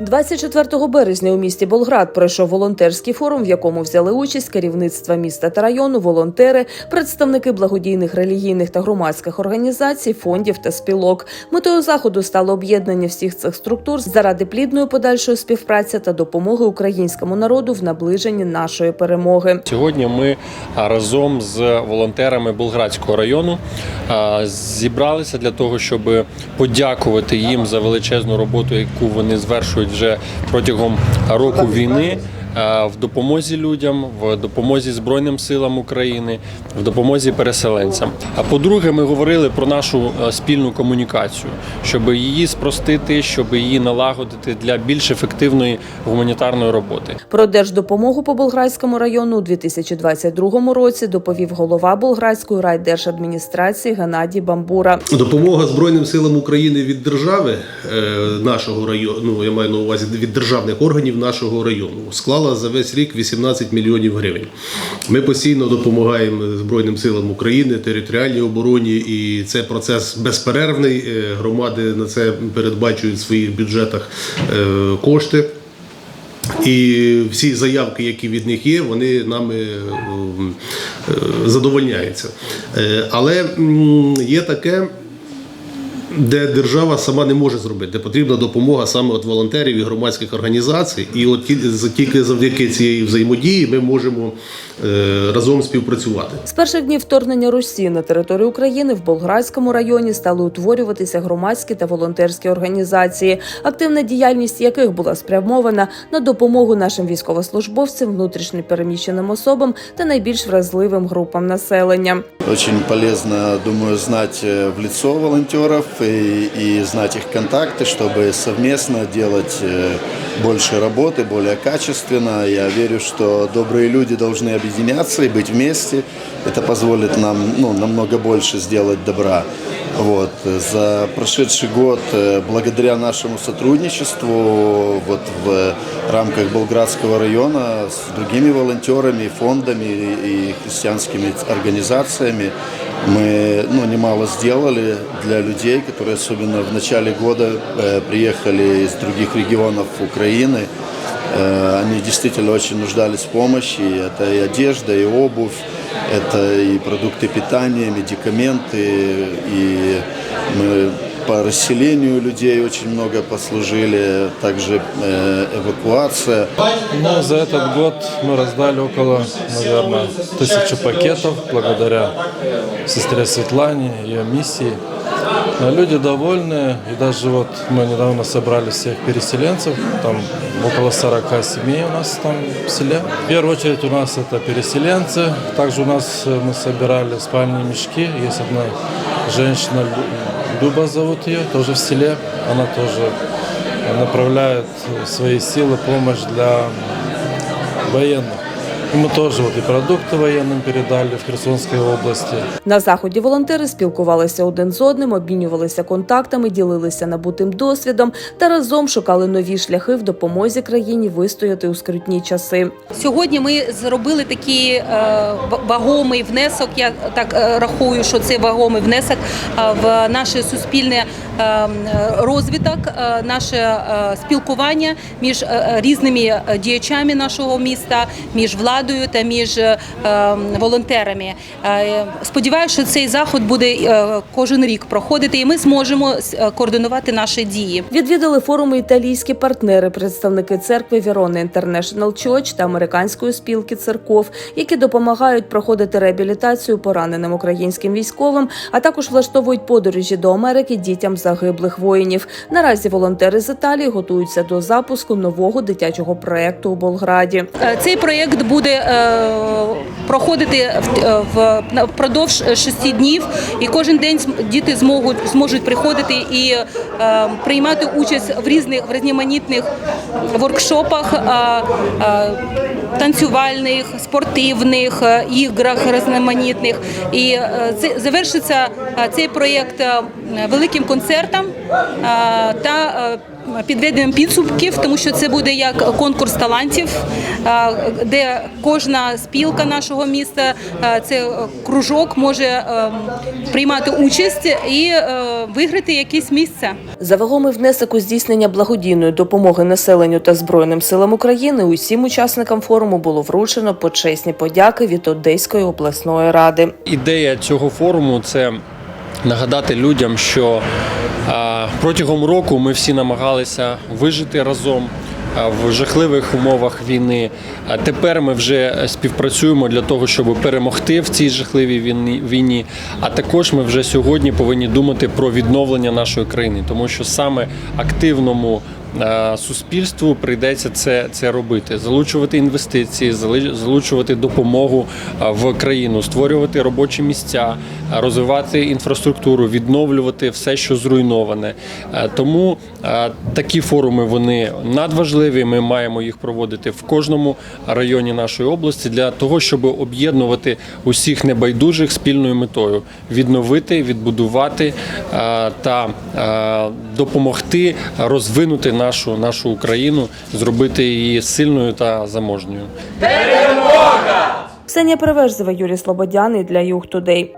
24 березня у місті Болград пройшов волонтерський форум, в якому взяли участь керівництва міста та району, волонтери, представники благодійних релігійних та громадських організацій, фондів та спілок. Метою заходу стало об'єднання всіх цих структур заради плідної подальшої співпраці та допомоги українському народу в наближенні нашої перемоги. Сьогодні ми разом з волонтерами Болградського району зібралися для того, щоб подякувати їм за величезну роботу, яку вони звершують вже протягом року війни. А, В допомозі людям, в допомозі Збройним силам України, в допомозі переселенцям. А по-друге, ми говорили про нашу спільну комунікацію, щоб її спростити, щоб її налагодити для більш ефективної гуманітарної роботи. Про держдопомогу по Болградському району у 2022 році доповів голова Болградської райдержадміністрації Геннадій Бамбура. Допомога Збройним силам України від держави е, нашого району, ну я маю на увазі від державних органів нашого району, склала за весь рік 18 мільйонів гривень. Ми постійно допомагаємо Збройним силам України, територіальній обороні, і це процес безперервний. Е, Громади на це передбачують в своїх бюджетах е, кошти. І всі заявки, які від них є, вони нами е, задовольняються. Але є таке, де держава сама не може зробити, де потрібна допомога саме від волонтерів і громадських організацій. І от тільки завдяки цієї взаємодії ми можемо е, разом співпрацювати. З перших днів вторгнення Росії на територію України в Болградському районі стали утворюватися громадські та волонтерські організації, активна діяльність яких була спрямована на допомогу нашим військовослужбовцям, внутрішньо переміщеним особам та найбільш вразливим групам населення. Очень полезно, думаю, знать э, в лицо волонтеров и, и знать их контакты, чтобы совместно делать э, больше работы, более качественно. Я верю, что добрые люди должны объединяться и быть вместе. Это позволит нам ну, намного больше сделать добра. Вот. За прошедший год, э, благодаря нашему сотрудничеству вот в рамках Болградского района с другими волонтерами, фондами и христианскими организациями, мы ну, немало сделали для людей, которые особенно в начале года э, приехали из других регионов Украины. Э, Они действительно очень нуждались в помощи. И Это и одежда, и обувь, это и продукты питания, медикаменты. И мы по расселению людей очень много послужили, также э, эвакуация. Ну, за этот год мы раздали около, наверное, тысячи пакетов благодаря сестре Светлане, ее миссии. Но Люди довольны, и даже вот мы недавно собрали всех переселенцев, там около 40 семей у нас там в селе. В первую очередь у нас это переселенцы, также у нас э, мы собирали спальные мешки, есть одна женщина, Люба зовут ее, тоже в селе, она тоже направляет свои силы, помощь для военных. И мы тоже вот и продукты военным передали в Херсонской области. На заході волонтери спілкувалися один з одним, обмінювалися контактами, ділилися набутим досвідом та разом шукали нові шляхи в допомозі країні вистояти у скрутні часи. Сьогодні ми зробили такий е, ва- вагомий внесок. Я так е, рахую, що це вагомий внесок е, в наше суспільне е, м, розвиток, е, наше е, спілкування між е, різними е, діячами нашого міста, між владою та між е, волонтерами. Е, Сподіваюся, що цей заход буде е, кожен рік проходити, і ми зможемо координувати наші дії. Відвідали форуми італійські партнери, представники церкви Вірона International Church та американської спілки церков, які допомагають проходити реабілітацію пораненим українським військовим, а також влаштовують подорожі до Америки дітям загиблих воїнів. Наразі волонтери з Італії готуються до запуску нового дитячого проекту у Болграді. Цей проєкт буде е, проходити е, впродовж шести днів, і кожен день діти зможуть зможуть приходити і е, приймати участь в різних в різноманітних воркшопах. е, е, Танцювальних, спортивних е, іграх різноманітних, і е, це завершиться е, цей проєкт е, великим концертом е, та підведенням підсумків, тому що це буде як конкурс талантів, е, де кожна спілка нашого міста, е, це кружок може е, приймати участь і виграти якесь місце. За вагомий внесок у здійснення благодійної допомоги населенню та Збройним силам України усім учасникам форуму було вручено почесні подяки від Одеської обласної ради. Ідея цього форуму це нагадати людям, що протягом року ми всі намагалися вижити разом. В жахливих умовах війни тепер ми вже співпрацюємо для того, щоб перемогти в цій жахливій війні-. А також ми вже сьогодні повинні думати про відновлення нашої країни, тому що саме активному суспільству прийдеться це, це робити, залучувати інвестиції, залучувати допомогу е, в країну, створювати робочі місця, е, розвивати інфраструктуру, відновлювати все, що зруйноване. Е, Тому е, такі форуми вони надважливі. Ми маємо їх проводити в кожному районі нашої області для того, щоб об'єднувати усіх небайдужих спільною метою відновити, відбудувати е, та е, допомогти розвинути нашу, нашу Україну, зробити її сильною та заможньою. Ксенія Переверзева, Юрій Слободяний для Юг Тудей.